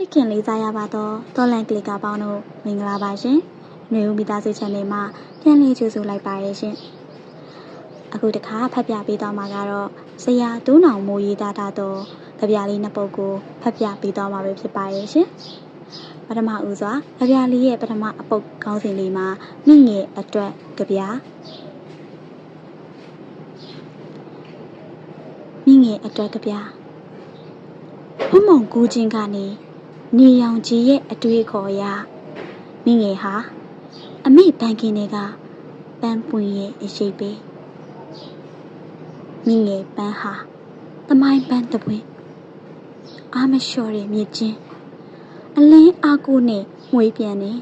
ချစ်ခင်လေးစားရပါတော့တော်လန်ကလစ်ကပေါင်းတို့မင်္ဂလာပါရှင်။ຫນွေဦးမိသားစု channel မှာပြန်လည်ကြိုဆိုလိုက်ပါရရှင်။အခုတခါဖတ်ပြပေးသွားမှာကတော့ဆရာဒူးနောင်မိုးရေးသားထားသောကြပြလေးနှစ်ပုဒ်ကိုဖတ်ပြပေးသွားမှာပဲဖြစ်ပါရဲ့ရှင်။ပထမဦးစွာကြပြလေးရဲ့ပထမအပုဒ်ခေါင်းစဉ်လေးမှာမိငယ်အတွက်ကြပြမိငယ်အတွက်ကြပြဖုံမုံကူးခြင်းကနေ နေရောင်ကြီးရဲ့အတွေ့အခေါ်အရမိငယ်ဟာအမိဘန်ကင်တွေကပန်းပွင့်ရဲ့အရှိပဲမိငယ်ပန်းဟာတမိုင်းပန်းတပွင့်အာမလျှော်တဲ့မြစ်ချင်းအလင်းအာကိုနဲ့မွေးပြန်နေ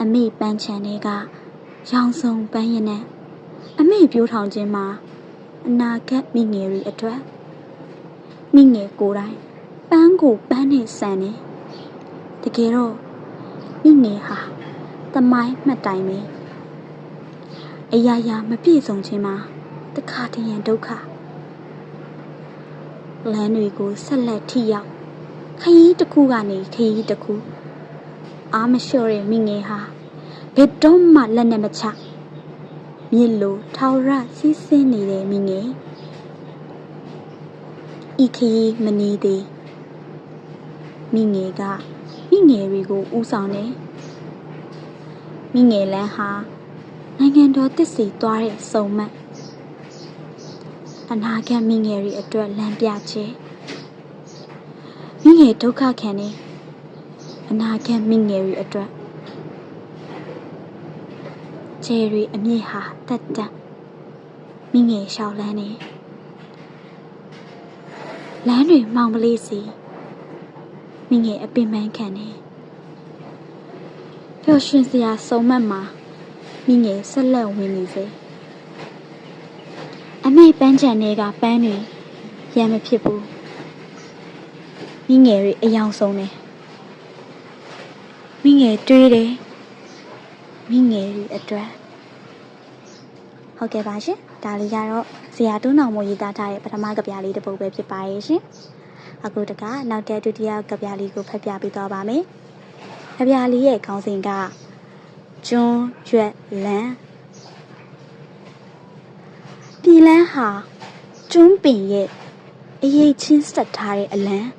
အမိပန်းချန်တွေကရောင်စုံပန်းရနံအမိပြိုးထောင်ခြင်းမှာအနာဂတ်မိငယ်တွေအတွက်မိငယ်ကိုယ်တိုင် ပန်းကိုပန်းနဲ့ဆန်နေတကယ်တော့မိငယ်ဟာတမိုင်းမှတ်တိုင်ပဲအရာရာမပြည့်စုံခြင်းမှာတခါတရံဒုက္ခလမ်းတွေကိုဆက်လက်ထိရောက်ခရီးတစ်ခုကနေခရီးတစ်ခုအားမလျှော့တဲ့မိငယ်ဟာဘယ်တော့မှလက်နဲ့မချမြစ်လိုထောင်ရစီးဆင်းနေတဲ့မိငယ်ဤခရီးမနီးသေး မိငယ်ကမိငယ်တွေကိုဥဆောင်တယ်မိငယ်လန်းဟာနိုင်ငံတော်တစ်စီသွားတဲ့စုံမတ်အနာဂတ်မိငယ်တွေအတွက်လမ်းပြခြင်းမိငယ်ဒုက္ခခံနေအနာဂတ်မိငယ်တွေအတွက်ခြေတွေအမြင့်ဟာတက်တက်မိငယ်ရှောက်လန်းနေလမ်းတွေမှောင်ပလေးစီ မိငယ်အပင်ပန်းခံနေပျော်ရွှင်စရာစုံမက်မှာမိငယ်ဆက်လက်ဝင်နေစေအမေပန်းချန်တွေကပန်းတွေရံမဖြစ်ဘူးမိငယ်တွေအယောင်ဆုံးတယ်မိငယ်တွေးတယ်မိငယ်တွေအတွက်ဟုတ်ကဲ့ပါရှင်ဒါလေးကတော့ဇရာတွန်းအောင်မရေးသားထားတဲ့ပထမကဗျာလေးတစ်ပုဒ်ပဲဖြစ်ပါရဲ့ရှင် အခုတကနောက်တဲ့ဒုတိယကဗျာလေးကိုဖတ်ပြပေးသွားပါမယ်။ကဗျာလေးရဲ့ခေါင်းစဉ်ကကျွန်းရွက်လန်းပြည်လန်းဟာကျွန်းပင်ရဲ့အရေးချင်းဆက်ထားတဲ့အလန်း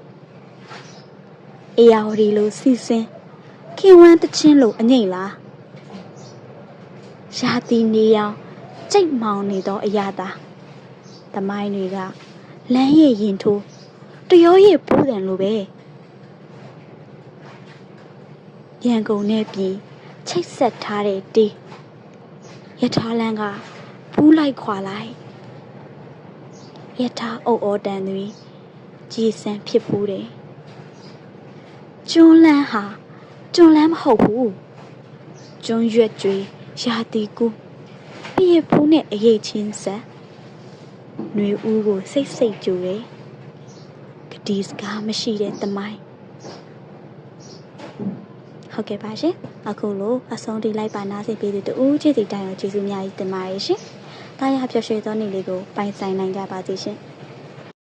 အေယာဝတီလိုစီစဉ်ခင်ဝမ်းတချင်းလိုအငိမ့်လားရာသီနေရောင်ကြိတ်မောင်နေသောအရာသာသမိုင်းတွေကလမ်းရဲ့ရင်ထိုး တရောရဲ့ပူးတယ်လို့ပဲရန်ကုန်နဲ့ပြည်ချိတ်ဆက်ထားတဲ့တေးယထာလန်းကပူးလိုက်ခွာလိုက်ယထာအုပ်အော်တန်သွေးကြည်စံဖြစ်ပူးတယ်ကျွန်းလန်းဟာကျွန်းလန်းမဟုတ်ဘူးကျွန်းရွက်ကြွေရာတီကူပြည့်ဖူးနဲ့အရေးချင်းဆက်ຫນွေဦးကိုစိတ်စိတ်ကြူတယ်ဂ ဒီစကားမရှိတဲ့တမိုင်းဟုတ်ကဲ့ပါရှင်အခုလိုအဆုံးထိလိုက်ပါနားဆင်ပေးသူတူချစ်စီတိုင်အောင်ကျေးဇူးများကြီးတင်ပါတယ်ရှင်တာယာပျော်ရွှင်သောနေ့လေးကိုပိုင်ဆိုင်နိုင်ကြပါစေရှင်